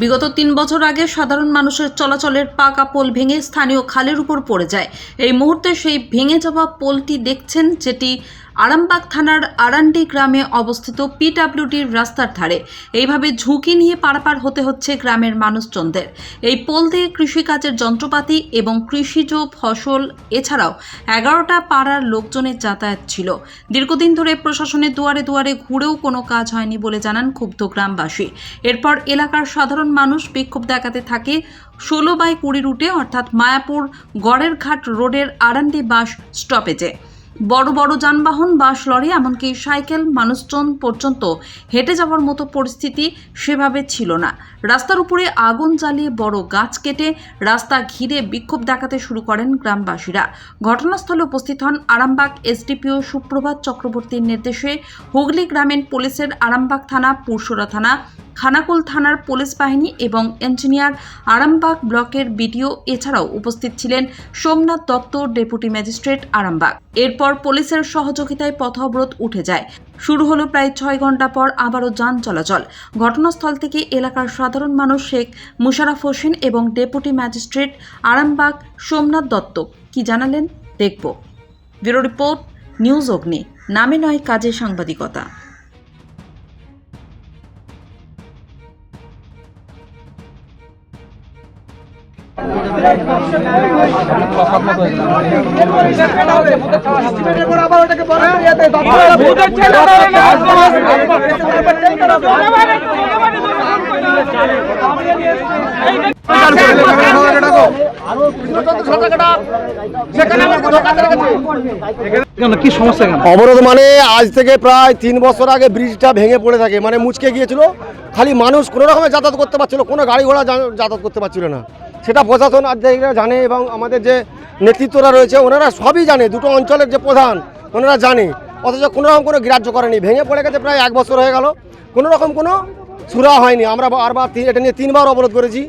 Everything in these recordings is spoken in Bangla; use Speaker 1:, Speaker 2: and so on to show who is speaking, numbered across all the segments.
Speaker 1: বিগত তিন বছর আগে সাধারণ মানুষের চলাচলের পাকা পোল ভেঙে স্থানীয় খালের উপর পড়ে যায়। এই মুহূর্তে সেই ভেঙে যাওয়া পোলটি দেখছেন যেটি আরামবাগ থানার আরান্ডি গ্রামে অবস্থিত পিডাব্লিউডির রাস্তার ধারে। এইভাবে ঝুঁকি নিয়ে পারাপার হতে হচ্ছে গ্রামের মানুষজনদের। এই পোল দিয়ে কৃষিকাজের যন্ত্রপাতি এবং কৃষিজ ফসল, এছাড়াও এগারোটা পাড়ার লোকজনের যাতায়াত ছিল। দীর্ঘদিন ধরে প্রশাসনের দুয়ারে দুয়ারে ঘুরেও কোনো কাজ হয়নি বলে জানান ক্ষুব্ধ গ্রামবাসী। এরপর এলাকার সাধারণ মানুষ বিক্ষোভ দেখাতে থাকে ষোলো বাই কুড়ি রুটে, অর্থাৎ মায়াপুর গড়ের ঘাট রোডের আরান্ডি বাস স্টপেজে। বড় বড় যানবাহন, বাস, লরি, এমনকি সাইকেল, মানুষজন পর্যন্ত হেঁটে যাওয়ার মতো পরিস্থিতি সেভাবে ছিল না। রাস্তার উপরে আগুন জ্বালিয়ে বড় গাছ কেটে রাস্তা ঘিরে বিক্ষোভ দেখাতে শুরু করেন গ্রামবাসীরা। ঘটনাস্থলে উপস্থিত হন আরামবাগ এসডিপিও সুপ্রভাত চক্রবর্তীর নির্দেশে হুগলি গ্রামীণ পুলিশের আরামবাগ থানা, পুরসুরা থানা খানাকুল থানার পুলিশ বাহিনী এবং ইঞ্জিনিয়ার আরামবাগ ব্লকের বিডিও এছাড়াও উপস্থিত ছিলেন সোমনাথ দত্ত, ডেপুটি ম্যাজিস্ট্রেট আরামবাগ। এরপর পুলিশের সহযোগিতায় পথ অবরোধ উঠে যায়। শুরু হলো প্রায় ছয় ঘণ্টা পর আবারও যান চলাচল। ঘটনাস্থল থেকে এলাকার সাধারণ মানুষ শেখ মুশারফ হোসেন এবং ডেপুটি ম্যাজিস্ট্রেট আরামবাগ সোমনাথ দত্ত। কি জানালেন? দেখব। ব্যুরো রিপোর্ট, নিউজ অগ্নি। নামে নয় কাজে সাংবাদিকতা।
Speaker 2: কি সমস্যা
Speaker 3: অবরোধ মানে আজ থেকে প্রায় তিন বছর আগে ব্রিজটা ভেঙে পড়ে থাকে। মানে মুচকে গিয়েছিল। খালি মানুষ কোনো রকমের যাতায়াত করতে পারছিল কোনো গাড়ি ঘোড়া যাতায়াত করতে পারছিল না। সেটা প্রশাসন আধিকারিকরা জানে এবং আমাদের যে নেতৃত্বরা রয়েছে, ওনারা সবই জানে, দুটো অঞ্চলের যে প্রধান, ওনারা জানে। অথচ কোনো রকম কোনো গ্রাহ্য করেনি। ভেঙে পড়ে গেছে প্রায় এক বছর হয়ে গেল। কোনো রকম কোনো সুরা হয়নি। আমরা বারবার এটা নিয়ে তিনবার অবরোধ করেছি।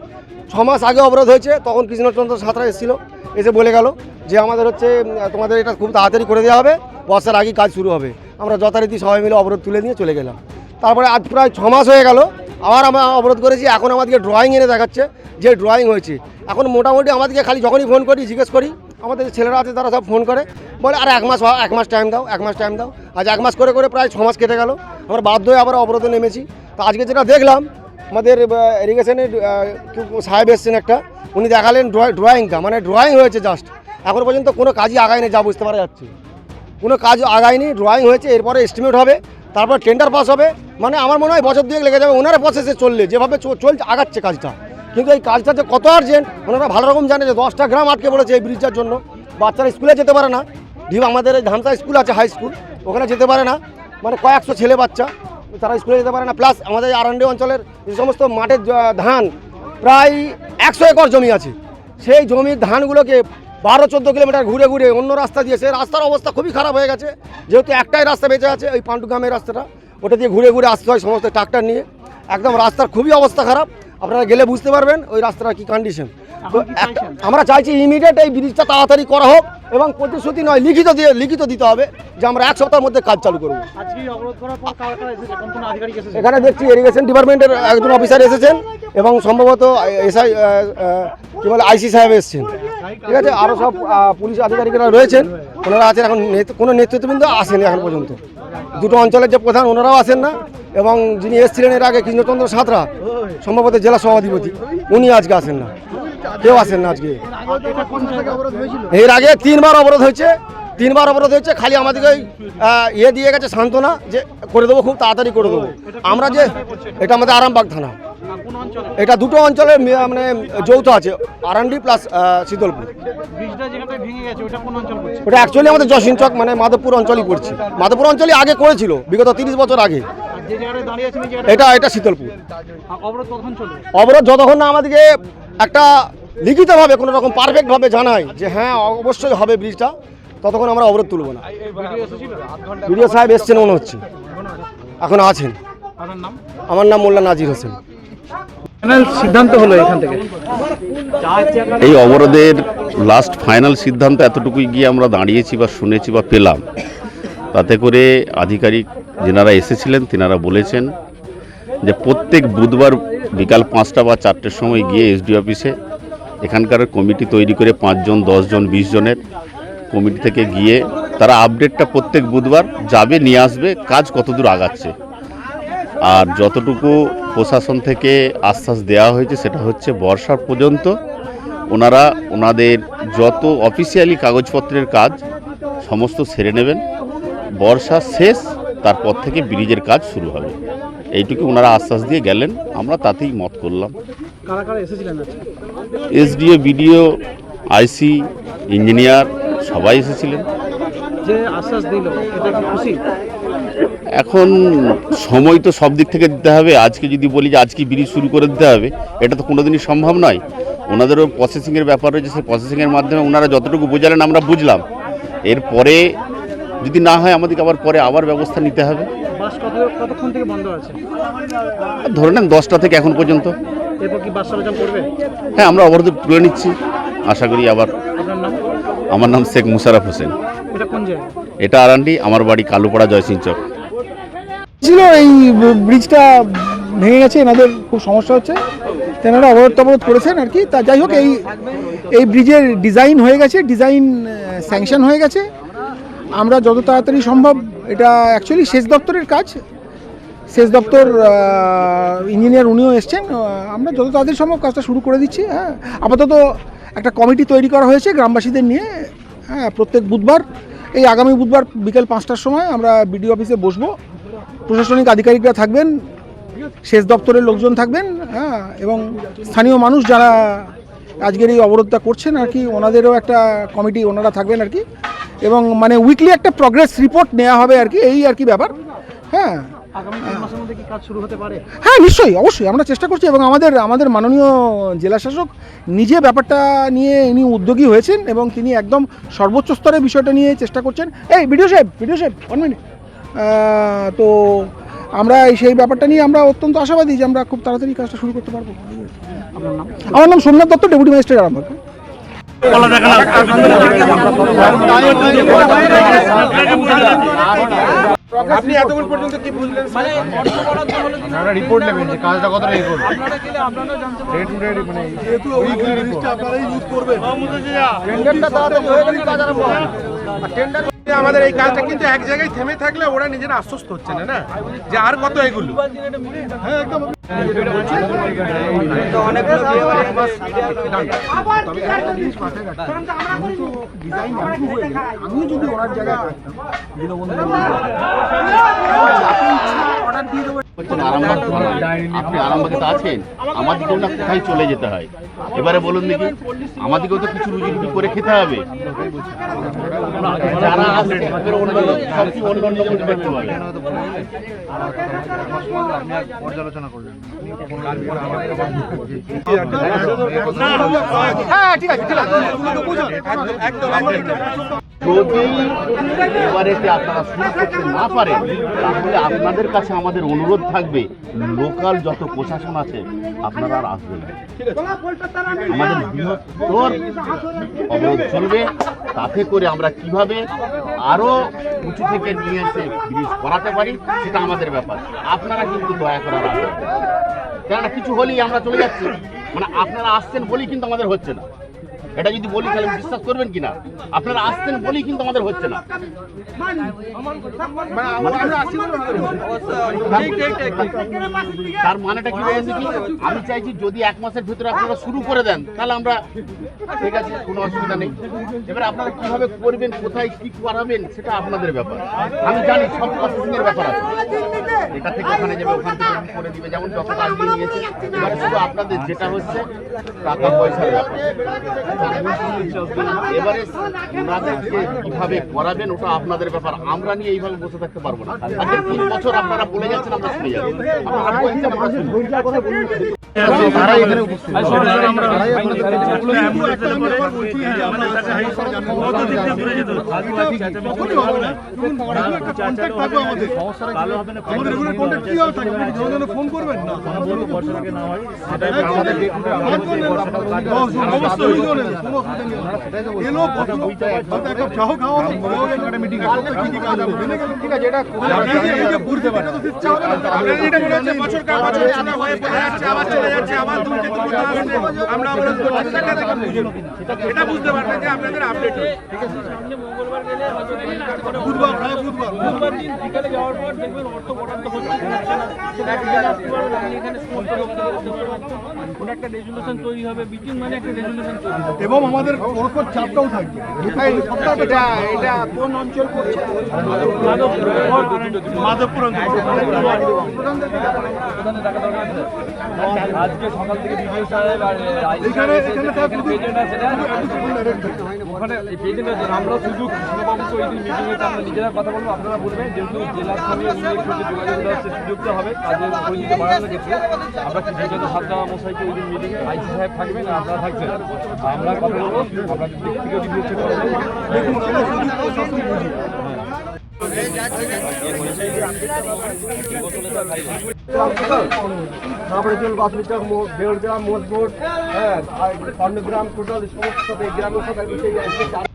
Speaker 3: ছ মাস আগে অবরোধ হয়েছে, তখন কৃষ্ণচন্দ্র সাঁতরা এসেছিল, এসে বলে গেল যে আমাদের হচ্ছে তোমাদের এটা খুব তাড়াতাড়ি করে দেওয়া হবে, বর্ষার আগেই কাজ শুরু হবে। আমরা যথারীতি সবাই মিলে অবরোধ তুলে নিয়ে চলে গেলাম। তারপরে আজ প্রায় ছ মাস হয়ে গেল, আবার আমরা অবরোধ করেছি। এখন আমাদেরকে ড্রয়িং এনে দেখাচ্ছে। যে ড্রয়িং হয়েছে। এখন মোটামুটি আমাদেরকে খালি যখনই ফোন করি, জিজ্ঞেস করি, আমাদের ছেলেরা আছে তারা সব ফোন করে। বলে, আর, এক মাস এক মাস টাইম দাও, এক মাস টাইম দাও। আজ এক মাস করে করে প্রায় ছ মাস কেটে গেল। আমরা বাধ্য হয়ে আবার অবরোধে নেমেছি। তো আজকে যেটা দেখলাম, আমাদের ইরিগেশনের সাহেব এসছেন একটা। উনি দেখালেন ড্রয়িংটা মানে ড্রয়িং হয়েছে জাস্ট এখন পর্যন্ত কোনো কাজই আগায়নি, যা বুঝতে পারা যাচ্ছে। কোনো কাজ আগায়নি ড্রয়িং হয়েছে, এরপরে এস্টিমেট হবে, তারপর টেন্ডার পাস হবে। মানে আমার মনে হয় বছর দুয়েক লেগে যাবে। ওনারা প্রসেসে চললে, যেভাবে চলছে, আগাচ্ছে কাজটা। কিন্তু এই কাজটা যে কত আর্জেন্ট ওনারা ভালো রকম জানে যে দশটা গ্রাম আটকে পড়েছে এই ব্রিজটার জন্য। বাচ্চারা স্কুলে যেতে পারে না। ডিম আমাদের ধামসা স্কুল আছে হাই স্কুল ওখানে যেতে পারে না। মানে কয়েকশো ছেলে বাচ্চা, তারা স্কুলে যেতে পারে না। প্লাস আমাদের আরান্ডি অঞ্চলের যে সমস্ত মাঠের ধান, প্রায় একশো একর জমি আছে। সেই জমির ধানগুলোকে বারো, চোদ্দ কিলোমিটার ঘুরে ঘুরে অন্য রাস্তা দিয়ে সে রাস্তার অবস্থা খুবই খারাপ হয়ে গেছে। যেহেতু একটাই রাস্তা বেঁচে আছে, ওই পান্ডুগ্রামের রাস্তাটা। ওটা দিয়ে ঘুরে ঘুরে আসতে হয় সমস্ত ট্রাক্টর নিয়ে। একদম রাস্তার খুবই অবস্থা খারাপ। আপনারা গেলে বুঝতে পারবেন ওই রাস্তার কি কন্ডিশন তো আমরা চাইছি ইমিডিয়েট এই ব্রিজটা তাড়াতাড়ি করা হোক এবং প্রতিশ্রুতি নয় লিখিত দিয়ে লিখিত দিতে হবে যে আমরা এক সপ্তাহের মধ্যে কাজ চালু করব। এখানে দেখছি ইরিগেশন ডিপার্টমেন্টের একজন অফিসার এসেছেন এবং সম্ভবত এসআই কি বলে আইসি সাহেব এসেছেন। ঠিক আছে আরও সব পুলিশ আধিকারিকরা রয়েছেন। ওনারা আছেন এখন কোনো নেতৃত্ববৃন্দ আসেনি এখন পর্যন্ত। দুটো অঞ্চলের যে প্রধান ওনারাও আসেন না। এবং যিনি এসেছিলেন এর আগে কৃষ্ণচন্দ্র সাঁতরা সম্ভবত জেলা সভাধিপতি উনি আজকে আসেন না। কেউ আসেন না আজকে। এর আগে তিনবার অবরোধ হয়েছে তিনবার অবরোধ হয়েছে খালি আমাদেরকে ইয়ে দিয়ে গেছে সান্ত্বনা যে করে দেবো খুব তাড়াতাড়ি করে দেবো। আমরা যে এটা আমাদের আরামবাগ থানা। এটা দুটো অঞ্চলে মানে যৌথ আছে আরান্ডি প্লাস শীতলপুর।
Speaker 2: ওটা
Speaker 3: অ্যাকচুয়ালি আমাদের জসিনচক মানে মাধবপুর অঞ্চলই পড়ছে। মাধবপুর অঞ্চলই আগে করেছিল বিগত তিরিশ বছর আগে। এটা এটা শীতলপুর।
Speaker 2: অবরোধ চলবে?
Speaker 3: অবরোধ যতক্ষণ না আমাদেরকে একটা লিখিতভাবে কোনো রকম পারফেক্টভাবে জানায় যে হ্যাঁ অবশ্যই হবে ব্রিজটা ততক্ষণ আমরা অবরোধ তুলব না।
Speaker 2: ভিডিও
Speaker 3: বিডিও সাহেব এসছেন মনে হচ্ছে। এখন আছেন। আমার নাম মোল্লা নাজির হোসেন।
Speaker 2: সিদ্ধান্ত হলো এখান থেকে।
Speaker 4: এই অবরোধের লাস্ট ফাইনাল সিদ্ধান্ত এতটুকুই গিয়ে আমরা দাঁড়িয়েছি বা শুনেছি বা পেলাম। তাতে করে আধিকারিক যেনারা এসেছিলেন, তেনারা বলেছেন যে প্রত্যেক বুধবার বিকাল পাঁচটা বা চারটের সময় গিয়ে এসডি অফিসে এখানকার কমিটি তৈরি করে পাঁচজন, দশজন বিশ জনের কমিটি থেকে গিয়ে তারা আপডেটটা প্রত্যেক বুধবার যাবে, নিয়ে আসবে, কাজ কতদূর আগাচ্ছে। আর যতটুকু প্রশাসন থেকে আশ্বাস দেওয়া হয়েছে সেটা হচ্ছে বর্ষা পর্যন্ত ওনারা ওনাদের যত অফিসিয়ালি কাগজপত্রের কাজ সমস্ত সেরে নেবেন। বর্ষা শেষ তারপর থেকে ব্রিজের কাজ শুরু হবে। এইটুকু ওনারা আশ্বাস দিয়ে গেলেন আমরা তাতেই মত করলাম। এসডিও বিডিও আইসি ইঞ্জিনিয়ার সবাই এসেছিলেন।
Speaker 2: যে আশ্বাস দিল এটা কি খুশি?
Speaker 4: এখন সময় তো সব দিক থেকে দিতে হবে। আজকে যদি বলি যে আজকে ব্রিজ শুরু করে দিতে হবে এটা তো কোনোদিনই সম্ভব নয়। ওনাদেরও প্রসেসিংয়ের ব্যাপার রয়েছে সেই প্রসেসিংয়ের মাধ্যমে ওনারা যতটুকু বোঝালেন আমরা বুঝলাম। এরপরে যদি না হয় আমাদেরকে আবার পরে আবার ব্যবস্থা নিতে হবে।
Speaker 2: বাস কতক্ষণ থেকে বন্ধ আছে?
Speaker 4: ধরে নেন দশটা থেকে এখন পর্যন্ত। হ্যাঁ আমরা অবরোধ তুলে নিচ্ছি। আশা করি আবার আমার নাম শেখ মুশারফ হোসেন।
Speaker 2: এটা কোন জায়গা?
Speaker 4: এটা আরান্ডি আমার বাড়ি কালুপাড়া জয়সিং চক
Speaker 5: ছিল এই ব্রিজটা ভেঙে গেছে এনাদের খুব সমস্যা হচ্ছে। তেনারা অবরোধ টবরোধ করেছেন আর কি। তা যাই হোক এই এই ব্রিজের ডিজাইন হয়ে গেছে ডিজাইন স্যাংশন হয়ে গেছে। আমরা যত তাড়াতাড়ি সম্ভব, এটা অ্যাকচুয়ালি সেচ দপ্তরের কাজ। সেচ দপ্তর ইঞ্জিনিয়ার উনিও এসছেন। আমরা যত তাড়াতাড়ি সম্ভব কাজটা শুরু করে দিচ্ছি হ্যাঁ। আপাতত একটা কমিটি তৈরি করা হয়েছে গ্রামবাসীদের নিয়ে হ্যাঁ প্রত্যেক বুধবার। এই আগামী বুধবার বিকেল পাঁচটার সময় আমরা বিডিও অফিসে বসবো। প্রশাসনিক আধিকারিকরা থাকবেন, সেচ দপ্তরের লোকজন থাকবেন হ্যাঁ এবং স্থানীয় মানুষ যারা আজকের এই অবরোধটা করছেন আর কি, ওনাদেরও একটা কমিটি, ওনারা থাকবেন আর কি। এবং মানে উইকলি একটা প্রগ্রেস রিপোর্ট নেওয়া হবে আর কি এই আর কি ব্যাপার। হ্যাঁ। হ্যাঁ নিশ্চয়ই অবশ্যই। আমরা চেষ্টা করছি এবং আমাদের আমাদের মাননীয় জেলা শাসক নিজে ব্যাপারটা নিয়ে ইনি উদ্যোগী হয়েছেন এবং তিনি একদম সর্বোচ্চ স্তরে বিষয়টা নিয়ে চেষ্টা করছেন। এই ভিডিও সাহেব ভিডিও সাহেব ওয়ান মিনিট তো আমরা এই সেই ব্যাপারটা নিয়ে আমরা অত্যন্ত আশাবাদী যে আমরা খুব তাড়াতাড়ি কাজটা শুরু করতে পারব। আমার নাম Somnath Dutta deputy magistrate Arambagh.
Speaker 3: Report নেবেন যে কাজটা কতটা এগোলো
Speaker 6: আমাদের এই কাজটা কিন্তু এক জায়গায় থেমে থাকলে ওরা নিজেরা আশ্বস্ত হচ্ছে না না? যে আর কত এগুলো?
Speaker 5: আমি যদি ওনার জায়গায় অর্ডার দিয়ে দেবো
Speaker 4: আরামবাগ আপনি আরামবাগে তো আছেন আমাদেরকেও না কোথায় চলে যেতে হয় এবারে বলুন দেখি আমাদেরকেও তো কিছু রুজি রুটি করে খেতে হবে যারা
Speaker 5: হ্যাঁ আছে
Speaker 4: যদি এবারেতে আপনারা শুরু করতে না পারেন, তাহলে আপনাদের কাছে আমাদের অনুরোধ থাকবে, লোকাল যত প্রশাসন আছে, আপনারা আর আসবেন। আমাদের বৃহত্তর অবরোধ চলবে, তাতে করে আমরা কীভাবে আরও উঁচু থেকে নিয়ে এসে ব্রিজ করাতে পারি, সেটা আমাদের ব্যাপার। আপনারা কিন্তু দয়া করার আসবেন কেননা কিছু হলেই আমরা চলে যাচ্ছি। মানে আপনারা আসছেন বলেই কিন্তু আমাদের হচ্ছে না। এটা যদি বলি তাহলে বিশ্বাস করবেন কিনা? আপনারা আসছেন বলেই কিন্তু আমাদের হচ্ছে না। তার মানেটা কি বলেন দেখি? আমি চাইছি যদি এক মাসের ভিতরে আপনারা শুরু করে দেন তাহলে আমরা ঠিক আছে কোনো অসুবিধা নেই। এবার আপনারা কীভাবে করবেন কোথায় কি করাবেন সেটা আপনাদের ব্যাপার। আমি জানি সব প্রসেসিংয়ের ব্যাপার আছে। এটা থেকে ওখানে যাবে ওখান থেকে এমনি করে দিবে যেমন যতটা আগে নিয়েছে এবারে শুধু আপনাদের যেটা হচ্ছে টাকা পয়সার ব্যাপার। এবারে ওনাদেরকে কীভাবে করাবেন ওটা আপনাদের ব্যাপার। আমরা নিয়ে এইভাবে বসে থাকতে পারব না। আজকে তিন বছর আপনারা বলে যাচ্ছেন আমরা শুনে যাব আপনারা বলছেন আমরা শুনব।
Speaker 3: তারাই এখানে উপস্থিত।
Speaker 6: আমাদের
Speaker 7: দূরের কন্ট্যাক্ট কি হবে থাকে? আপনি জনগণকে ফোন করবেন? না। এলো ভদ্রলোক হয়তো এক চাও খাওয়া একটা মিটিং ঠিক আছে এটা বুঝতে পারে
Speaker 6: আপনারা যেটা মনে হচ্ছে বছর কাল বছর চলে হয়ে পড়ে যাচ্ছে আবার চলে যাচ্ছে আবার দুর্নীতি করতে আসছে
Speaker 7: এবং আমাদের চাপটাও থাকবে।
Speaker 8: আমরা সুযোগ নিজেরা কথা বলব। আপনারা বলবেন, যেহেতু জেলার সঙ্গে যোগাযোগ দেওয়ার হবে আমরা কৃষিগত সাতটা মশাইকে ওই দিন মিটিংয়ে আইসি সাহেব থাকবেন আর আপনারা থাকছেন? আমরা
Speaker 7: বুঝি
Speaker 3: খাবারের বাসবিটা বেড়গ্রাম মোটবোট হ্যাঁ আর কর্ণগ্রাম টোটাল সমস্ত গ্রামের
Speaker 9: সোনার